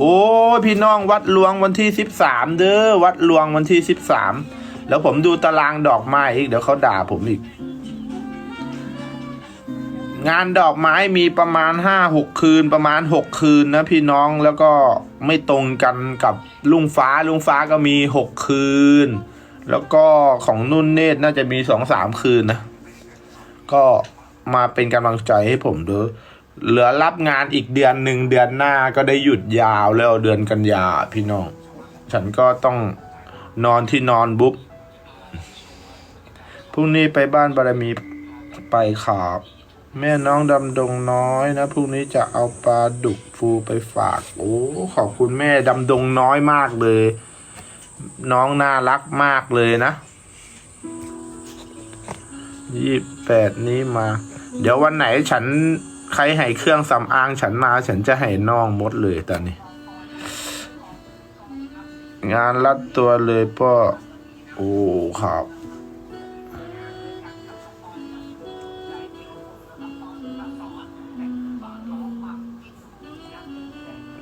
โอ้พี่น้องวัดหลวงวันที่สิบสามเด้อวัดหลวงวันที่สิบสามแล้วผมดูตารางดอกไม้อีกเดี๋ยวเขาด่าผมอีก งานดอกไม้มีประมาณห้าหกคืนประมาณหกคืนนะพี่น้องแล้วก็ไม่ตรงกันกับลุงฟ้าลุงฟ้าก็มีหกคืน แล้วก็ของนุ่นเนตรน่าจะมีสองสามคืนนะ ก็มาเป็นกำลังใจให้ผมด้วย เหลือรับงานอีกเดือนหนึ่งเดือนหน้าก็ได้หยุดยาวแล้วเดือนกันยาพี่น้อง ฉันก็ต้องนอนที่นอนบุ๊บพรุ่งนี้ไปบ้านบารมีไปขาบ แม่น้องดำดงน้อยนะพรุ่งนี้จะเอาปลาดุกฟูไปฝาก โอ้ขอบคุณแม่ดำดงน้อยมากเลย น้องน่ารักมากเลยนะยี่แปดนี้มา เดี๋ยววันไหนฉัน ใครให้เครื่องสำอางฉันมา ฉันจะให้น้องหมดเลยตอนนี้ งานรัดตัวเลยป้อโอ้ครับ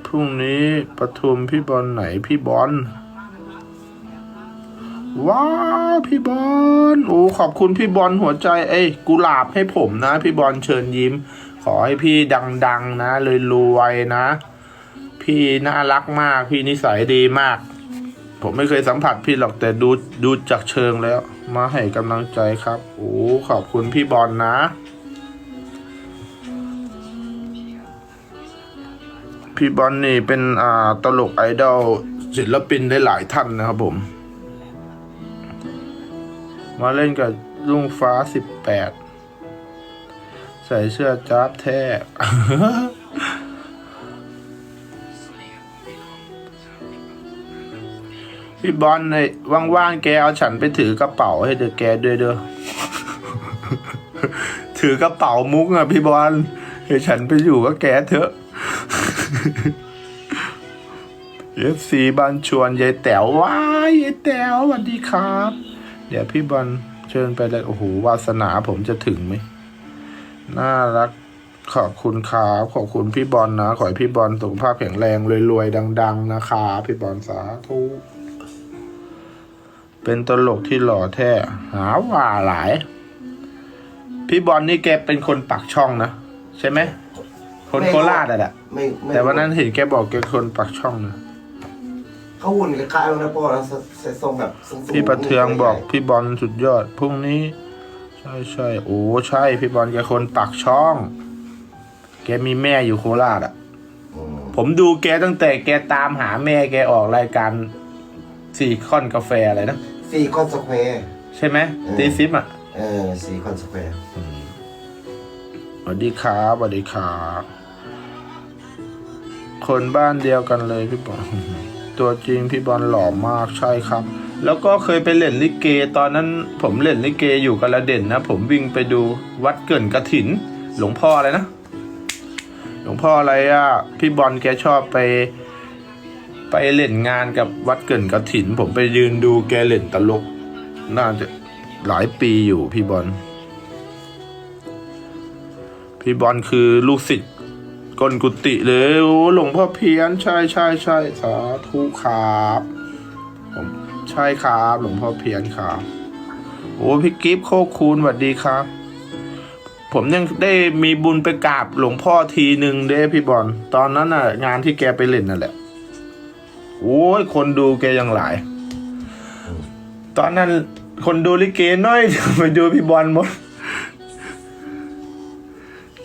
พรุ่งนี้ประทุมพี่บอลไหนพี่บอลว้าพี่บอลโอ้ขอบคุณพี่บอลหัวใจ เอ้ยกุหลาบให้ผมนะ พี่บอลเชิญยิ้ม ขอให้พี่ดัง ๆ นะเลยรวยๆนะ พี่น่ารักมาก พี่นิสัยดีมาก ผมไม่เคยสัมผัสพี่หรอกแต่ดูดูจากเชิงแล้ว มาให้กำลังใจครับโอ้ขอบคุณพี่บอลนะ พี่บอลนี่เป็นอ่าตลกไอดอลศิลปินได้หลายท่านนะครับผม มาเล่นกับลุงฟ้าสิบแปด ใส่เสื้อจ้าบแท้พี่บอลในว่างๆแกเอาฉันไปถือกระเป๋าให้เดอแกด้วยเด้อถือกระเป๋ามุกอะพี่บอลให้ฉันไปอยู่กับแกเถอะเอฟซีบ้านชวนยายแต๋วว้ายยายแต๋วสวัสดีครับ เดี๋ยวพี่บอลเชิญไปเลยโอ้โหวาสนาผมจะถึงไหม น่ารักขอบคุณครับขอบคุณพี่บอลนะ ขอให้พี่บอลสุขภาพแข็งแรงรวยๆดัง ๆ นะครับพี่บอลสาธุเป็นตลกที่หล่อแท้หาว่าหลาย พี่บอลนี่แกเป็นคนปักช่องนะใช่ไหมคนโคราชอะแหละไม่ไม่แต่วันนั้นเห็นแกบอกแกคนปักช่องนะเขาหุ่นคล้ายๆแล้วนะพ่อนะใส่ทรงแบบสูงๆพี่ประเทืองบอกพี่บอลสุดยอดพรุ่งนี้ใช่ใช่โอ้ใช่พี่บอลแกคนปักช่อง แกมีแม่อยู่โคราชอะอืมผมดูแกตั้งแต่แกตามหาแม่แกออกรายการสี่ค่อนกาแฟอะไรนะสี่คอนสแควร์ ใช่ไหมอืมตีซิปอะเออสี่คอนสแควร์สวัสดีครับสวัสดีครับคนบ้านเดียวกันเลยพี่บอล ตัวจริงพี่บอลหล่อมากใช่ครับ แล้วก็เคยไปเล่นลิเก ตอนนั้นผมเล่นลิเกอยู่กระเด่นนะ ผมวิ่งไปดูวัดเกินกระถิน หลวงพ่ออะไรนะ หลวงพ่ออะไรอะ พี่บอลแกชอบไป ไปเล่นงานกับวัดเกินกระถิน ผมไปยืนดูแกเล่นตลก น่าจะหลายปีอยู่พี่บอล พี่บอลคือลูกศิษย์กลกุติเลยโอ้หลวงพ่อเพียนใช่ใช่ใช่สาธุครับผม ช่ครับหลวงพ่อเพียนครับโอ้พี่กิฟต์โคกคูณสวัสดีครับ ผมยังได้มีบุญไปกราบหลวงพ่อทีหนึ่งเด้พี่บอลตอนนั้นน่ะ งานที่แกไปเล่นนั่นแหละโอ้ยคนดูแกยังหลาย ตอนนั้นคนดูลิเกน้อยไปดูพี่บอลหมด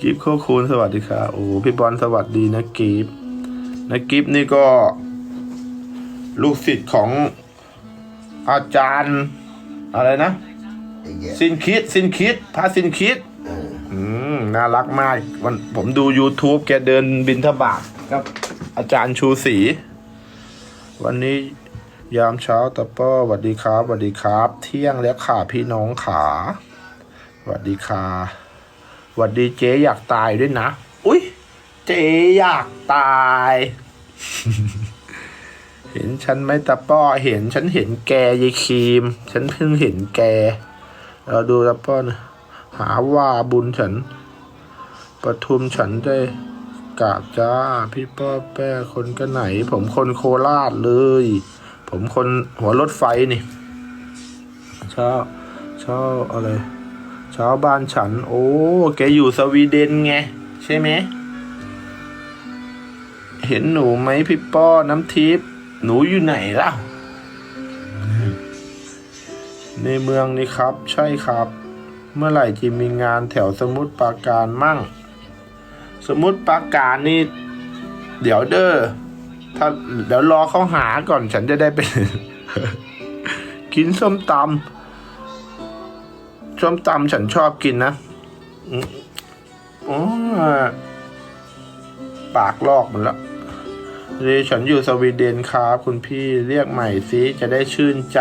กิฟต์โคคูณสวัสดีค่ะโอ้พี่บอลสวัสดีนะกิฟต์นะกิฟต์นี่ก็ ลูกศิษย์ของ อาจารย์อะไรนะไอ้เหี้ยสินคิดสินคิดพระสินคิด เอออืมน่ารักมากวันผมดู YouTube แกเดินบินทบาทกับ อาจารย์ชูศรีวันนี้ยามเช้าตะป้อสวัสดีครับสวัสดีครับ เที่ยงแล้วค่ะพี่น้องขาสวัสดีค่ะสวัสดีเจ๊อยากตายด้วยนะ อุ้ยเจ๊อยากตาย เห็นฉันไหมตะป้อเห็นฉันเห็นแกยายครีม ฉันเพิ่งเห็นแกเราดูตะป้อนะหาว่าบุญฉันประทุมฉันได้กาศจ้า พี่ป้อแป้คนกันไหน ผมคนโคราชเลย ผมคนหัวรถไฟนี่เช้าเช้าอะไรเช้าบ้านฉัน โอ้แกอยู่สวีเดนไง ใช่ไหมเห็นหนูไหมพี่ป้อน้ำทิพย์ หนูอยู่ไหนล่ะ ในเมืองนี่ครับ ใช่ครับ เมื่อไหร่จะมีงานแถวสมุทรปราการมั่ง สมุทรปราการนี่ เดี๋ยวเด้อถ้าเดี๋ยวรอเขาหาก่อนฉันจะได้ไป กินส้มตำส้มตำฉันชอบกินนะอ๋อปากลอกมันและ เรฉันอยู่สวีเดนครับคุณพี่เรียกใหม่สิจะได้ชื่นใจ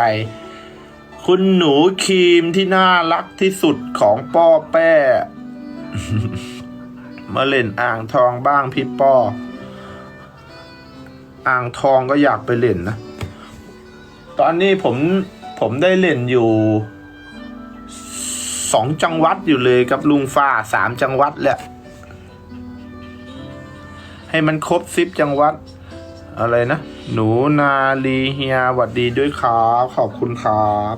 คุณหนูครีมที่น่ารักที่สุดของป้อแป้มาเล่นอ่างทองบ้างพี่ป้อ อ่างทองก็อยากไปเล่นนะ ตอนนี้ผมผมได้เล่นอยู่สองจังหวัดอยู่เลยกับลุงฟ้าสามจังหวัดแหละ ให้มันครบสิบจังหวัด อะไรนะ หนูนาลีเฮียหวัดดีด้วยครับ ขอบคุณครับ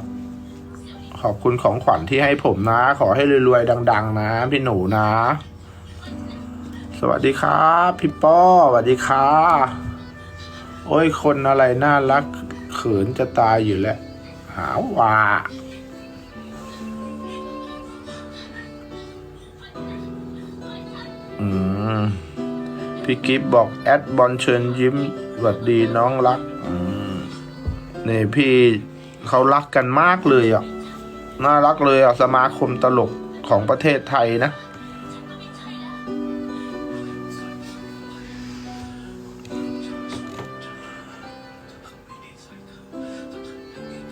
ขอบคุณของขวัญที่ให้ผมนะ ขอให้รวยๆดัง ๆ นะ พี่หนูนะ สวัสดีครับพี่ป้อสวัสดีค่ะโอ้ยคนอะไรน่ารักเขินจะตายอยู่แล้ว หาว่าอืมพี่กิฟบอกแอดบอลเชิญยิ้ม สวัสดีน้องรักอืมนี่พี่เขารักกันมากเลยอะ น่ารักเลยอะ สมาคมตลกของประเทศไทยนะ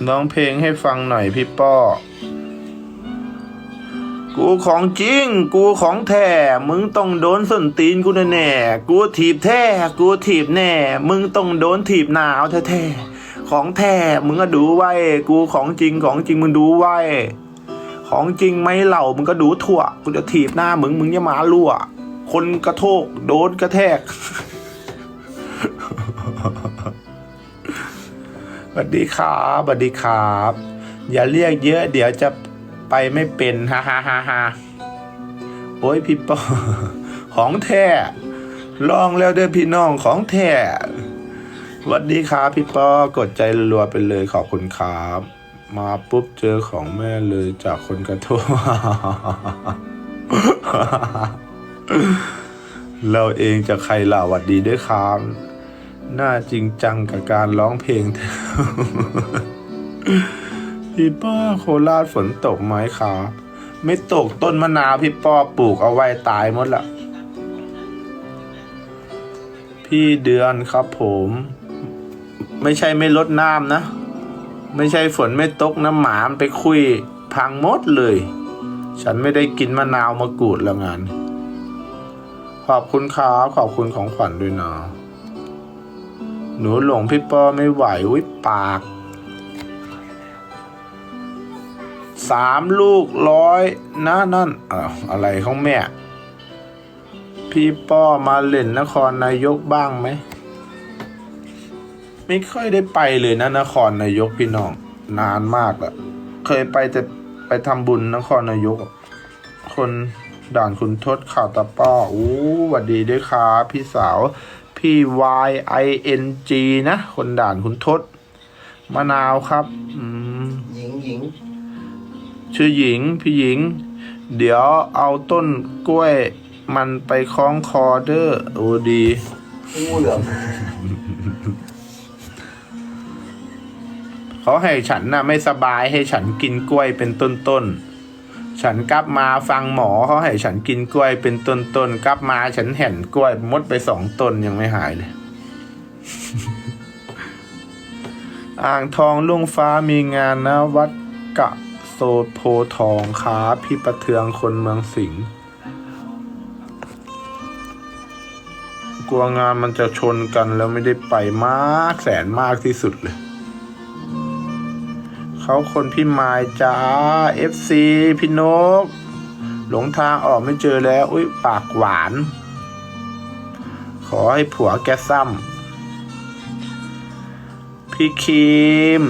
น้องเพลงให้ฟังหน่อยพี่ป้อ กูของจริง กูของแท้มึงต้องโดนส้นตีนกูแน่ๆกูถีบแท้กูถีบแน่ มึงต้องโดนถีบหนาวแท้ๆของแท้มึงก็ดูไว้ กูของจริงของจริงมึงดูไว้ ของจริงไหมเหล่ามึงก็ดูทั่วกูจะถีบหน้ามึงมึงอย่ามาลั่ว คนกระโทกโดนกระแทกสวัสดีครับสวัสดีครับ อย่าเรียกเยอะเดี๋ยวจะ ไปไม่เป็นฮ่าฮ่าฮ่าฮ่าโอ้ยพี่ปอของแท้ลองแล้วเด้อพี่น้องของแท้สวัสดีครับพี่ปอกดใจรัวไปเลยขอบคุณครับ มาปุ๊บเจอของแม่เลยจากคนกระทกเราเองจะใครล่ะหวัดดีด้วยครับน่าจริงจังกับการร้องเพลง ป้อโคราชฝนตกไหมครับไม่ตกต้นมะนาวพี่ป้อปลูกเอาไว้ตายหมดละพี่เดือนครับผม ไม่ใช่ไม่ลดน้ำนะ ไม่ใช่ฝนไม่ตกน้ำหมามไปคุยพังหมดเลย ฉันไม่ได้กินมะนาวมะกรูดแล้วงานขอบคุณครับขอบคุณของขวัญด้วยนะหนูหลงพี่ป้อไม่ไหววิปาก สามลูกร้อยนะนั่นอ้าวอะไรของแม่ พี่ป้อมาเล่นนครนายกบ้างไหม ไม่ค่อยได้ไปเลยนะนครนายกพี่น้อง นานมากอะเคยไปแต่ไปทำบุญนครนายก คนด่านคุณทศข่าวตาป้ออู้หวัดดีด้วยครับพี่สาวพี่ Y I N G นะ คนด่านคุณทศมะนาวครับ อืม หญิงหญิง ชื่อหญิงพี่หญิง เดี๋ยวเอาต้นกล้วยมันไปคล้องคอเด้อโอ้ดีงูเหลือมเขาให้ฉันน่ะไม่สบายให้ฉันกินกล้วยเป็นต้นๆฉันกลับมาฟังหมอเขาให้ฉันกินกล้วยเป็นต้นๆกลับมาฉันเห็นกล้วยมดไปสองต้นยังไม่หายเลย อ่างทองลุงฟ้ามีงานนะวัดกะโซโพทองค้าพี่ประเทืองคนเมืองสิงห์กลัวงานมันจะชนกันแล้วไม่ได้ไปมากแสนมากที่สุดเลย เขาคนพี่มายจ้า FC พี่นก หลงทางออกไม่เจอแล้ว อุ้ยปากหวาน ขอให้ผัวแกซ้ำพี่ครีม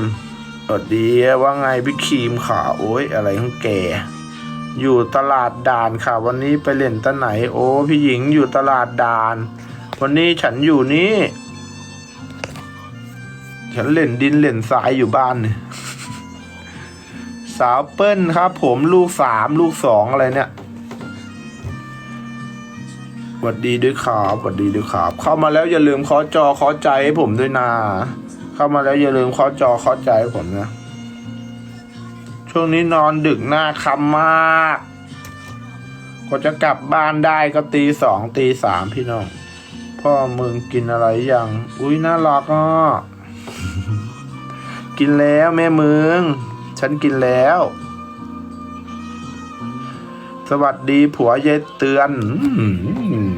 สวัสดีว่าไงพี่ครีมค่ะโอ้ยอะไรของแกอยู่ตลาดด่านค่ะ วันนี้ไปเล่นตะไหน โอ้พี่หญิงอยู่ตลาดด่าน วันนี้ฉันอยู่นี่ ฉันเล่นดินเล่นทรายอยู่บ้านเนี่ยสาวเปิ้ลครับ ผมลูกสามลูกสองอะไรเนี่ยหวัดดีด้วยครับหวัดดีด้วยครับ เข้ามาแล้วอย่าลืมเคอจอเคอใจให้ผมด้วยนะ เข้ามาแล้วอย่าลืมเคอจอเคอใจให้ผมนะ ช่วงนี้นอนดึกหน้าคำมากกว่าจะกลับบ้านได้ก็ตีสองตีสามพี่น้อง พ่อมึงกินอะไรยัง อุ้ยน่ารักอะกินแล้วแม่มึง ฉันกินแล้ว สวัสดีผัวยายเตือน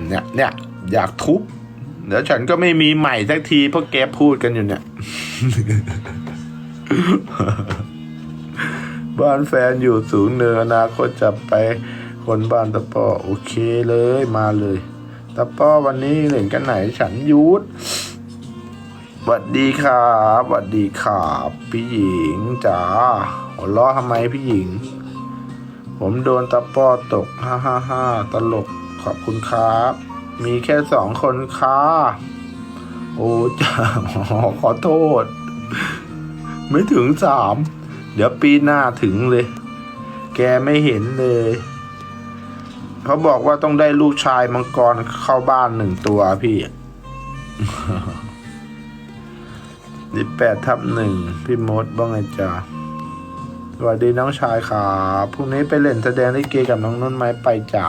เนี่ยเนี่ยอยากทุบ เดี๋ยวฉันก็ไม่มีใหม่สักทีเพราะแกพูดกันอยู่เนี่ย บ้านแฟนอยู่สูงเนินอนาคตจะไปคนบ้านตะปอโอเคเลยมาเลยตะปอวันนี้เล่นกันไหนฉันยุทธสวัสดีครับสวัสดีครับพี่หญิงจ๋าหัวเราะทำไมพี่หญิง ผมโดนตะปอตกฮ่าฮ่าฮ่าตลกขอบคุณครับ มีแค่สองคนค่ะ โอ้จ้าขอโทษ ไม่ถึงสามเดี๋ยวปีหน้าถึงเลย แกไม่เห็นเลย เขาบอกว่าต้องได้ลูกชายมังกรเข้าบ้านหนึ่งตัวพี่นี่แปดทับหนึ่งพี่มดบ้างไงจ้าสวัสดีน้องชายครับพรุ่งนี้ไปเล่นแสดงลิเกกับน้องนุ่นไม้ไปจ๋า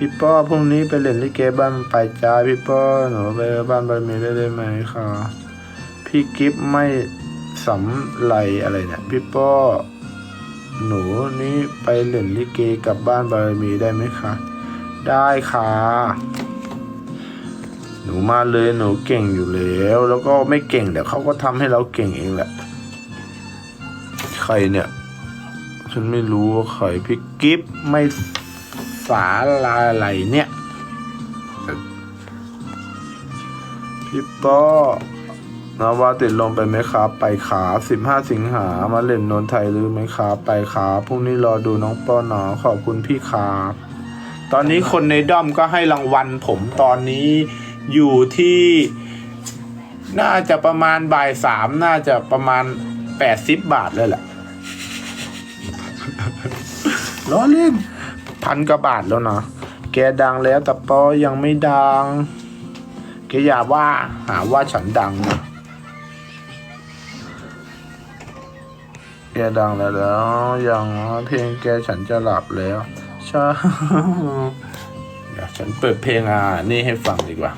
พี่ป้อพรุ่งนี้ไปเล่นลิเกบ้านไปจ้าพี่ป้อหนูไปบ้านบารมีได้เลยไหมคะพี่กิฟไม่สำไรอะไรเนี่ยพี่ป้อหนูนี่ไปเล่นลิเกกับบ้านบารมีได้ไหมคะได้ค่ะหนูมาเลยหนูเก่งอยู่แล้ว แล้วก็ไม่เก่งเดี๋ยวเขาก็ทำให้เราเก่งเองแหละ ใครเนี่ย ฉันไม่รู้ว่าใครพี่กิฟไม่ สาลาอะไรเนี่ยพี่ป้อนาวาติดลมไปไหมครับ ไปขาสิบห้าสิงหา มาเล่นนนไทยหรือไหมครับ ไปขาพรุ่งนี้รอดูน้องป้อหนอขอบคุณพี่ครับตอนนี้คนในด้อมก็ให้รางวัลผมตอนนี้อยู่ที่ น่าจะประมาณบ่ายสามน่าจะประมาณแปดสิบบาทเลยแหละล้อเล่น พันกว่าบาทแล้วนะแกดังแล้วแต่ปอยังไม่ดัง แกอย่าว่าหาว่าฉันดังนะแกดังแล้วแล้วยังเพลงแกฉันจะหลับแล้วใช่เดี๋ยวฉันเปิดเพลงอะนี่ให้ฟังดีกว่า